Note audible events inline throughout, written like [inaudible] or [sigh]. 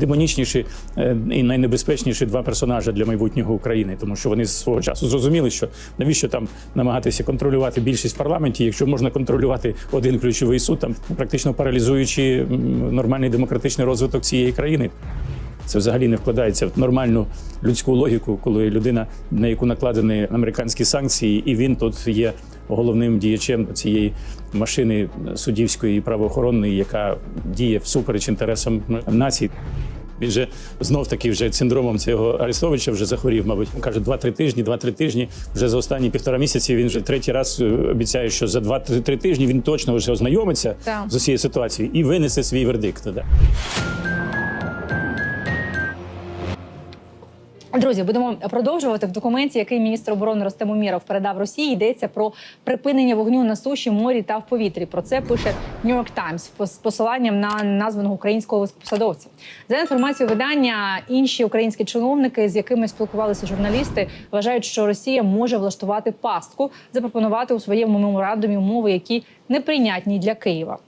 найдемонічніші е, і найнебезпечніші два персонажі для майбутнього України, тому що вони з свого часу зрозуміли, що навіщо там намагатися контролювати більшість в парламенті, якщо можна контролювати один ключовий суд, там практично паралізуючи нормальний демократичний розвиток цієї країни. Це взагалі не вкладається в нормальну людську логіку, коли людина, на яку накладені американські санкції, і він тут є головним діячем цієї машини суддівської і правоохоронної, яка діє всупереч інтересам нації. Він же знов таки вже синдромом цього Арестовича вже захворів, мабуть. Він каже, 2-3 тижні, 2-3 тижні. Вже за останні півтора місяці він вже третій раз е, обіцяє, що за 2-3 тижні він точно вже ознайомиться да. з усією ситуацією і винесе свій вердикт. Да. Друзі, будемо продовжувати в документі, який міністр оборони Ростем Умєров передав Росії. Йдеться про припинення вогню на суші, морі та в повітрі. Про це пише New York Times з посиланням на названого українського високопосадовця. За інформацією видання, інші українські чиновники, з якими спілкувалися журналісти, вважають, що Росія може влаштувати пастку, запропонувати у своєму меморандумі умови, які неприйнятні для Києва.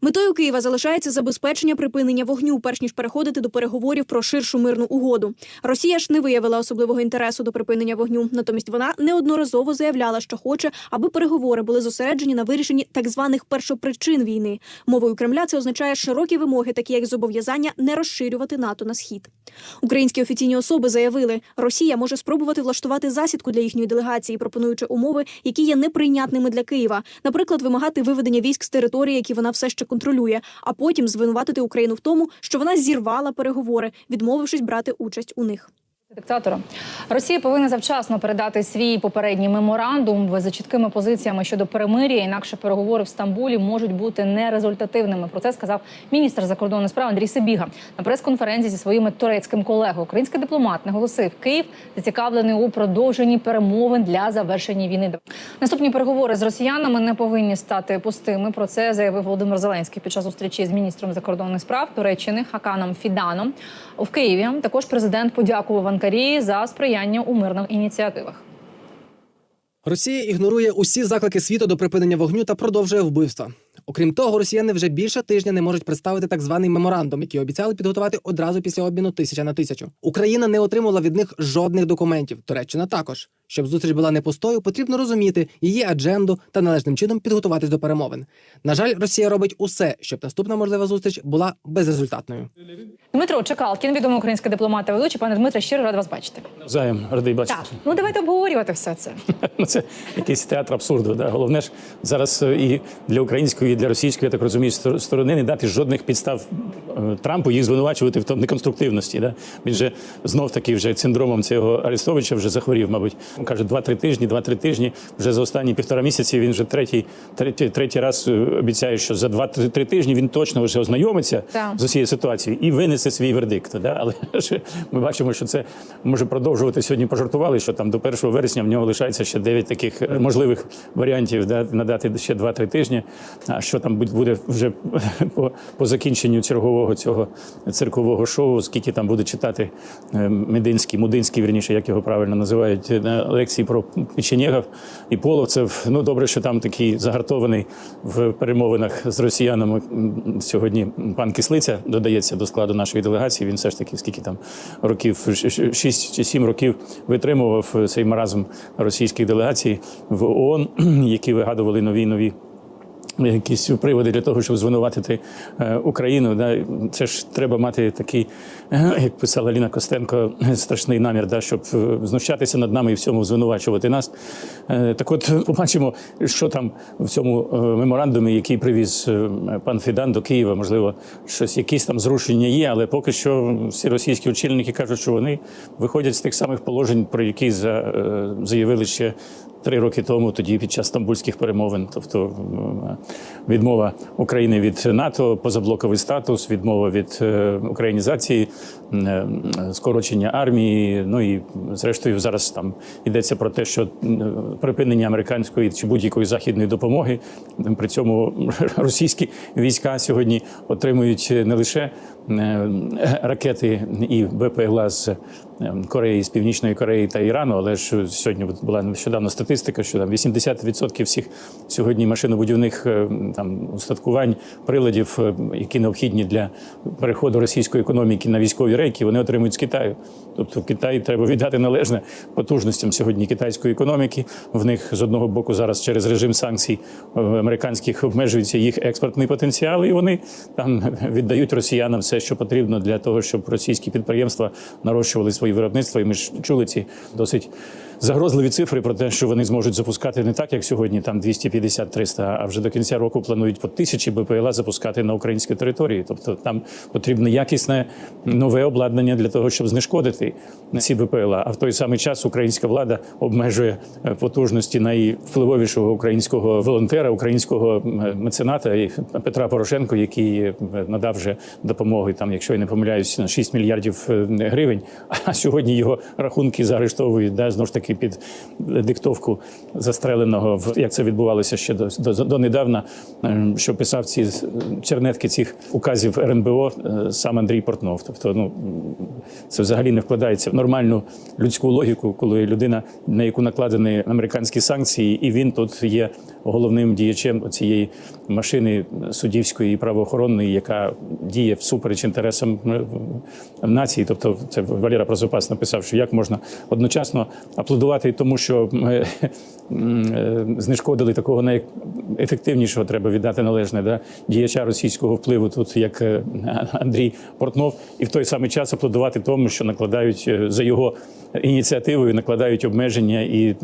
Метою Києва залишається забезпечення припинення вогню, перш ніж переходити до переговорів про ширшу мирну угоду. Росія ж не виявила особливого інтересу до припинення вогню. Натомість вона неодноразово заявляла, що хоче, аби переговори були зосереджені на вирішенні так званих першопричин війни. Мовою Кремля це означає широкі вимоги, такі як зобов'язання не розширювати НАТО на схід. Українські офіційні особи заявили, Росія може спробувати влаштувати засідку для їхньої делегації, пропонуючи умови, які є неприйнятними для Києва. Наприклад, вимагати виведення військ з території, які вона все ще контролює, а потім звинуватити Україну в тому, що вона зірвала переговори, відмовившись брати участь у них. Диктатора Росія повинна завчасно передати свій попередній меморандум за чіткими позиціями щодо перемир'я. Інакше переговори в Стамбулі можуть бути нерезультативними. Про це сказав міністр закордонних справ Андрій Сибіга на прес-конференції зі своїм турецьким колегою. Український дипломат наголосив, Київ зацікавлений у продовженні перемовин для завершення війни. Наступні переговори з росіянами не повинні стати пустими. Про це заявив Володимир Зеленський під час зустрічі з міністром закордонних справ Туреччини Хаканом Фіданом в Києві. Також президент подякував Анкарі за сприяння у мирних ініціативах. Росія ігнорує усі заклики світу до припинення вогню та продовжує вбивства. Окрім того, росіяни вже більше тижня не можуть представити так званий меморандум, який обіцяли підготувати одразу після обміну тисяча на тисячу. Україна не отримала від них жодних документів. Туреччина також. Щоб зустріч була не пустою, потрібно розуміти її адженду та належним чином підготуватись до перемовин. На жаль, Росія робить усе, щоб наступна можлива зустріч була безрезультатною. Дмитро Чекалкін, відомий український дипломат та ведучий. Пане Дмитре, щиро рад вас бачити. Взаєм радий бачити. Так, ну давайте обговорювати все це. [laughs] Ну, це якийсь театр абсурду. Да? Головне ж зараз е, і для української, і для російської, я так розумію, сторони не дати жодних підстав Трампу їх звинувачувати в неконструктивності. Да? Він же знов таки вже синдромом цього Арестовича вже захворів, мабуть. Він каже, 2-3 тижні, 2-3 тижні. Вже за останні півтора місяці він вже третій, третій, третій раз е, обіцяє, що за 2-3 тижні він точно вже ознайомиться Так. з усією ситуацією і винесе свій вердикт. Да? Але [laughs] ж ми бачимо, що це може продовжувати сьогодні. Пожартували, що там до 1 вересня в нього лишається ще 9 таких е, можливих варіантів да, надати ще 2-3 тижні. А що там буде вже [laughs] по, по закінченню чергового цього циркового шоу, скільки там буде читати е, Мединський, Мудинський, вірніше, як його правильно називають, е, лекції про печенєгів і половцев. Ну добре, що там такий загартований в перемовинах з росіянами сьогодні пан Кислиця додається до складу нашої делегації. Він все ж таки скільки там років, 6 чи 7 років витримував цей маразм російських делегацій в ООН, [clears throat] які вигадували нові нові. Якісь приводи для того, щоб звинуватити е, Україну. Це ж треба мати такий, е, як писала Ліна Костенко, страшний намір, щоб е, знущатися над нами і в цьому звинувачувати нас. Так от [laughs] побачимо, що там в цьому меморандумі, який привіз пан Фідан до Києва. Можливо, щось якісь там зрушення є, але поки що всі російські очільники кажуть, що вони виходять з тих самих положень, про які за, заявили ще три роки тому, тоді під час стамбульських перемовин, тобто відмова України від НАТО, позаблоковий статус, відмова від е, українізації, е, скорочення армії. Ну і зрештою зараз там йдеться про те, що припинення американської чи будь-якої західної допомоги. При цьому [laughs] російські війська сьогодні отримують не лише е, ракети і БПЛА з е, Кореї, з Північної Кореї та Ірану. Але ж сьогодні була нещодавно статистика, що там 80% всіх сьогодні машинобудівних е, там устаткувань, приладів, е, які необхідні для переходу російської економіки на військові рейки, вони отримують з Китаю. Тобто Китай треба віддати належне потужностям сьогодні китайської економіки. В них з одного боку зараз через режим санкцій е, американських обмежується їх експортний потенціал, і вони там [laughs] віддають росіянам що потрібно для того, щоб російські підприємства нарощували свої виробництва. І ми ж чули ці досить загрозливі цифри про те, що вони зможуть запускати не так, як сьогодні, там 250-300, а вже до кінця року планують по тисячі БПЛА запускати на українській території. Тобто там потрібне якісне нове обладнання для того, щоб знешкодити ці БПЛА. А в той самий час українська влада обмежує е, потужності найвпливовішого українського волонтера, українського е, мецената і Петра Порошенко, який е, надав вже допомоги, там, якщо я не помиляюсь, на 6 мільярдів гривень. А сьогодні його рахунки заарештовують да, знову ж таки під диктовку застреленого, в- як це відбувалося ще до, до, донедавна, е, що писав ці чернетки цих указів РНБО е, сам Андрій Портнов. Тобто, ну це взагалі не вкладається в нормальну людську логіку, коли людина, на яку накладені американські санкції, і він тут є головним діячем цієї машини суддівської і правоохоронної, яка діє всупереч інтересам е, нації. Тобто, це Валера Прозопас написав, що як можна одночасно аплодувати тому, що е, м, е, знешкодили такого найефективнішого, треба віддати належне да, діяча російського впливу, тут як Андрій Портнов, і в той самий час аплодувати тому, що накладають за його ініціативою, накладають обмеження і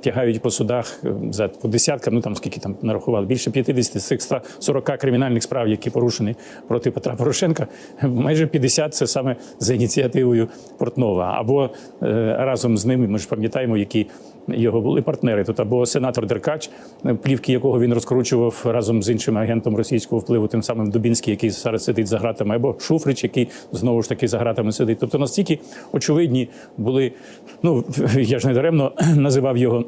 тягають по судах за по десяткам, ну там скільки там нарахували, більше 50 з цих 140 кримінальних справ, які порушені проти Петра Порошенка, майже 50 це саме за ініціативою Портнова. Або е, разом з ними, ми ж пам'ятаємо, які його були партнери. Тут або сенатор Деркач, е, плівки якого він розкручував разом з іншим агентом російського впливу, тим самим Дубінський, який зараз сидить за гратами, або Шуфрич, який знову ж таки за гратами сидить. Тобто настільки очевидні були. Ну я ж не даремно [clears throat] називав його.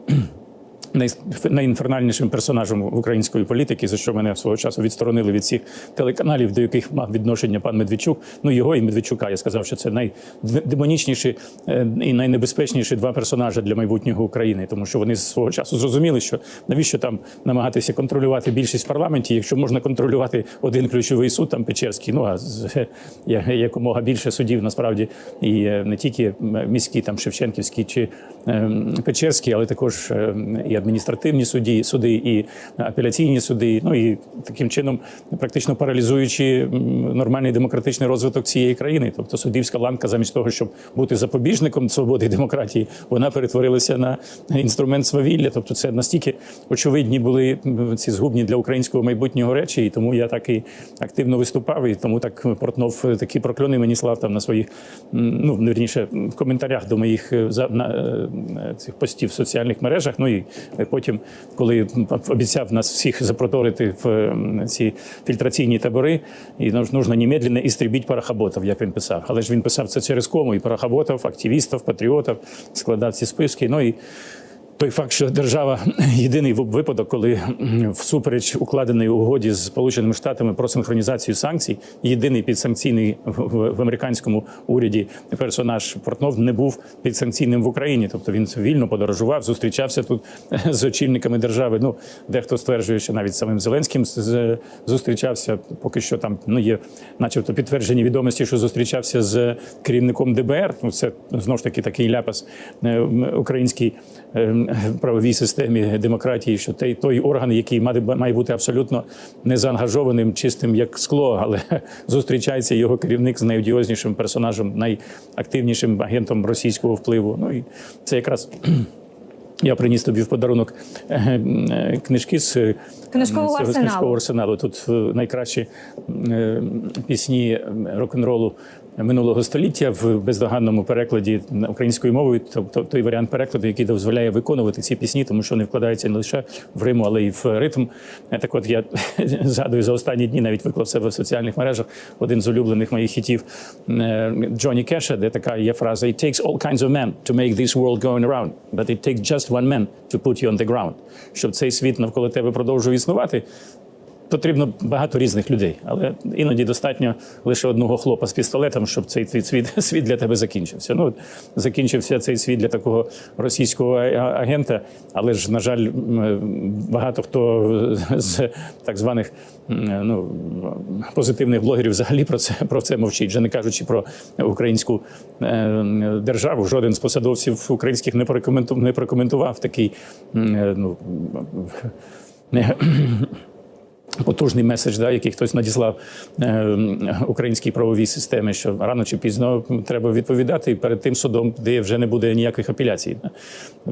Най- Найінфернальнішим персонажем української політики, за що мене свого часу відсторонили від всіх телеканалів, до яких мав відношення пан Медведчук. Ну його і Медведчука. Я сказав, що це найдемонічніші е, і найнебезпечніші два персонажі для майбутнього України, тому що вони з свого часу зрозуміли, що навіщо там намагатися контролювати більшість в парламенті, якщо можна контролювати один ключовий суд, там Печерський. Ну а якомога більше судів насправді і е, не тільки міські, там Шевченківські чи е, Печерські, але також е, і адміністративні суді, суди, і апеляційні суди. Ну і таким чином практично паралізуючи нормальний демократичний розвиток цієї країни. Тобто суддівська ланка, замість того, щоб бути запобіжником свободи і демократії, вона перетворилася на інструмент свавілля. Тобто, це настільки очевидні були ці згубні для українського майбутнього речі, і тому я так і активно виступав, і тому так Портнов е, такі прокльони мені слав там на своїх ну вірніше в коментарях до моїх е, на е, цих постів в соціальних мережах. Ну і потім, коли обіцяв нас всіх запроторити в ці фільтраційні табори, і нам нужно немедленно істрібіть парахоботів, як він писав. Але ж він писав це через кому і парахаботов, активістів, патріотів, складав ці списки. Ну і той факт, що держава [clears throat] єдиний випадок, коли всупереч укладеної угоді з Сполученими Штатами про синхронізацію санкцій, єдиний підсанкційний в, американському уряді персонаж Портнов не був підсанкційним в Україні. Тобто він вільно подорожував, зустрічався тут [clears throat] з очільниками держави. Ну дехто стверджує, що навіть самим Зеленським зустрічався. Поки що там ну є, начебто, підтверджені відомості, що зустрічався з керівником ДБР. Ну це знову ж таки такий ляпас е, український е, в [laughs] правовій системі демократії, що той, той орган, який має, має бути абсолютно незаангажованим, чистим як скло, але [laughs] зустрічається його керівник з найодіознішим персонажем, найактивнішим агентом російського впливу. Ну і це якраз. [clears throat] Я приніс тобі в подарунок е, е, книжки з е, Книжкового арсеналу. арсеналу. Тут найкращі пісні рок-н-ролу минулого століття в бездоганному перекладі українською мовою. Тобто той варіант перекладу, який дозволяє виконувати ці пісні, тому що вони вкладаються не лише в риму, але й в ритм. Е, Так, от я [laughs] згадую за останні дні, навіть виклав себе в соціальних мережах один з улюблених моїх хітів е, Джоні Кеша, де така є фраза: It takes all kinds of men to make this world going around, but it takes just one man to put you on the ground. Щоб цей світ навколо тебе продовжував існувати, потрібно багато різних людей, але іноді достатньо лише одного хлопа з пістолетом, щоб цей твій світ, [laughs] світ для тебе закінчився. Ну, закінчився цей світ для такого російського агента, але ж, на жаль, багато хто з так званих ну, позитивних блогерів взагалі про це, про це мовчить, вже не кажучи про українську е, державу. Жоден з посадовців українських не прокоменту- не прокоментував такий е, ну, не, потужний меседж, да, який хтось надіслав е, українській правовій системі, що рано чи пізно треба відповідати перед тим судом, де вже не буде ніяких апеляцій.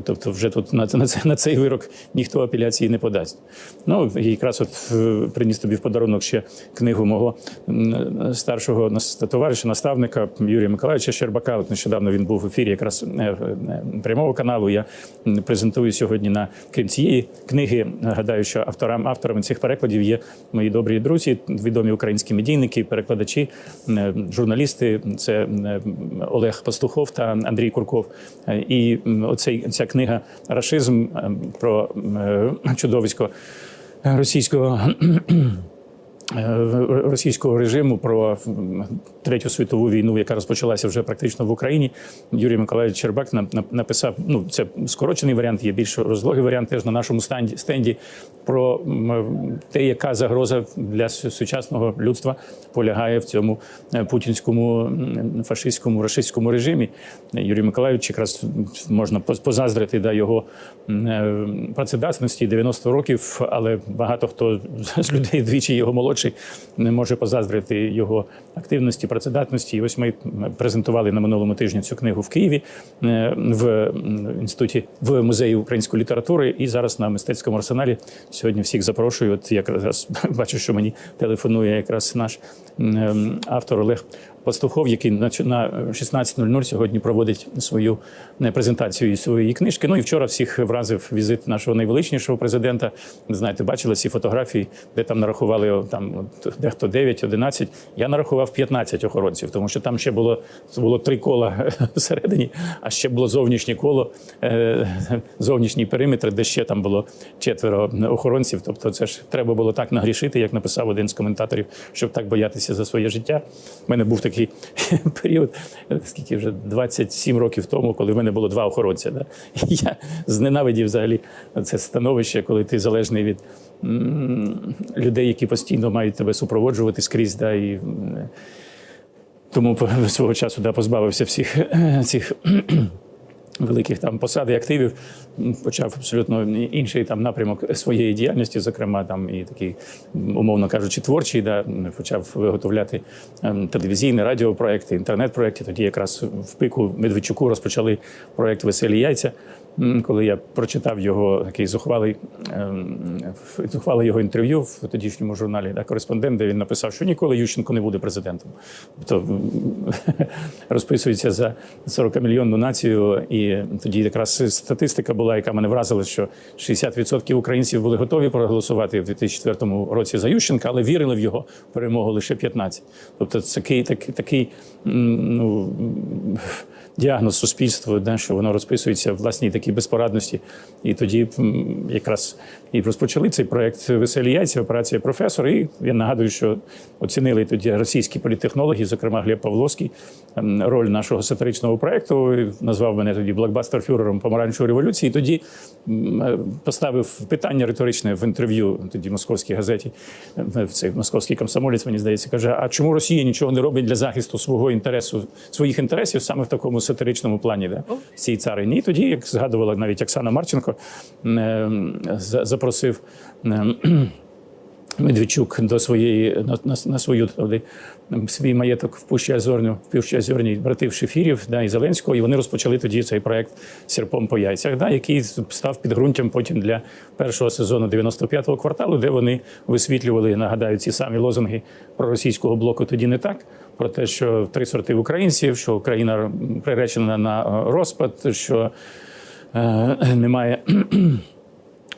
Тобто, вже тут на, на, на цей вирок ніхто апеляції не подасть. Ну якраз от е, приніс тобі в подарунок ще книгу мого м, старшого товариша, наставника Юрія Миколаївича Щербака. От нещодавно він був в ефірі якраз е, е, прямого каналу. Я презентую сьогодні на крім цієї книги. Гадаю, що авторам авторами цих перекладів є мої добрі друзі, відомі українські медійники, перекладачі, е, журналісти. Це е, Олег Пастухов та Андрій Курков. Е, І оцей ця книга Рашизм про чудовисько російського. Е, Російського режиму про третю світову війну, яка розпочалася вже практично в Україні. Юрій Миколаївич Чербак на- на- написав. Ну це скорочений варіант, є більш розлогий варіант теж на нашому стенді стенді про те, яка загроза для сучасного людства полягає в цьому е, путінському фашистському рашистському режимі. Юрій Миколаївич якраз можна позаздрити да, його е, працедатності 90 років, але багато хто з людей двічі його молодший не може позаздрити його активності, працедатності. І ось ми презентували на минулому тижні цю книгу в Києві е, в інституті в музеї української літератури. І зараз на мистецькому арсеналі сьогодні всіх запрошую. От якраз [laughs] бачу, що мені телефонує якраз наш автор Олег. Пастухов, який на 16.00 сьогодні проводить свою е, презентацію своєї книжки. Ну і вчора всіх вразив візит нашого найвеличнішого президента. Ви знаєте, бачили ці фотографії, де там нарахували там дехто 9, 11. Я нарахував 15 охоронців, тому що там ще було було три кола [laughs] всередині, а ще було зовнішнє коло, е, зовнішній периметр, де ще там було четверо охоронців. Тобто, це ж треба було так нагрішити, як написав один з коментаторів, щоб так боятися за своє життя. У мене був такий [laughs] період, скільки вже 27 років тому, коли в мене було два охоронця. Да? Я зненавидів взагалі це становище, коли ти залежний від людей, які постійно мають тебе супроводжувати скрізь. Да, і, тому свого часу да, позбавився всіх [clears throat] цих великих там посад і активів, почав абсолютно інший там напрямок своєї діяльності, зокрема там і такий, умовно кажучи, творчий, да, почав виготовляти ем, телевізійні радіопроекти, інтернет-проекти. Тоді якраз в пику Медведчуку розпочали проект Веселі яйця. Коли я прочитав його такий зухвалий, ем, ф- його інтерв'ю в тодішньому журналі да, кореспондент, де він написав, що ніколи Ющенко не буде президентом. Тобто [laughs] розписується за 40-мільйонну націю. І тоді якраз статистика була, яка мене вразила, що 60% українців були готові проголосувати в 2004 році за Ющенка, але вірили в його перемогу лише 15%. Тобто такий, такий, такий ну, діагноз суспільству, да, що воно розписується в власній такій безпорадності. І тоді якраз і розпочали цей проект Веселі яйця, операція професор. І я нагадую, що оцінили тоді російські політтехнологи, зокрема Глеб Павловський, роль нашого сатиричного проекту. Назвав мене тоді блокбастер-фюрером помаранчевої революції. І тоді е, поставив питання риторичне в інтерв'ю тоді в московській газеті. е, Цей московський комсомолець, мені здається, каже: а чому Росія нічого не робить для захисту свого інтересу, своїх інтересів саме в такому сатиричному плані, де цій царині? І тоді, як згадувала навіть Оксана Марченко, е, запросив. Медведчук до своєї на, на, на свою туди, свій маєток в Пущі Озорню, в Пущі Озорній братів Шефірів да, і Зеленського, і вони розпочали тоді цей проект Сірпом по яйцях, да, який став підґрунтям потім для першого сезону 95-го кварталу, де вони висвітлювали, нагадаю, ці самі лозунги про російського блоку тоді не так. Про те, що три сорти українців, що Україна приречена на е, розпад, що е, немає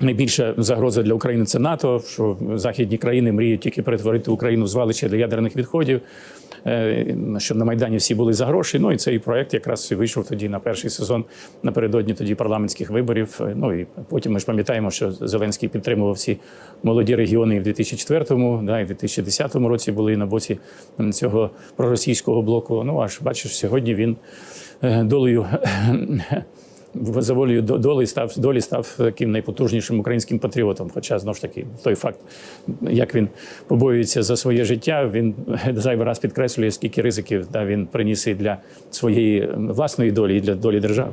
Найбільша загроза для України це НАТО, що західні країни мріють тільки перетворити Україну в звалище для ядерних відходів. е, щоб на Майдані всі були за гроші. Ну і цей проект якраз і вийшов тоді на перший сезон напередодні тоді парламентських виборів. Е, Ну і потім ми ж пам'ятаємо, що Зеленський підтримував всі молоді регіони і в 2004-му, да, і в 2010 році були на боці цього проросійського блоку. Ну аж бачиш, сьогодні він е, долею. За волею до- долі став долі став таким найпотужнішим українським патріотом. Хоча знов ж таки той факт, як він побоюється за своє життя, він [laughs] зайвий раз підкреслює, скільки ризиків да, він приніс і для своєї власної долі, і для долі держави.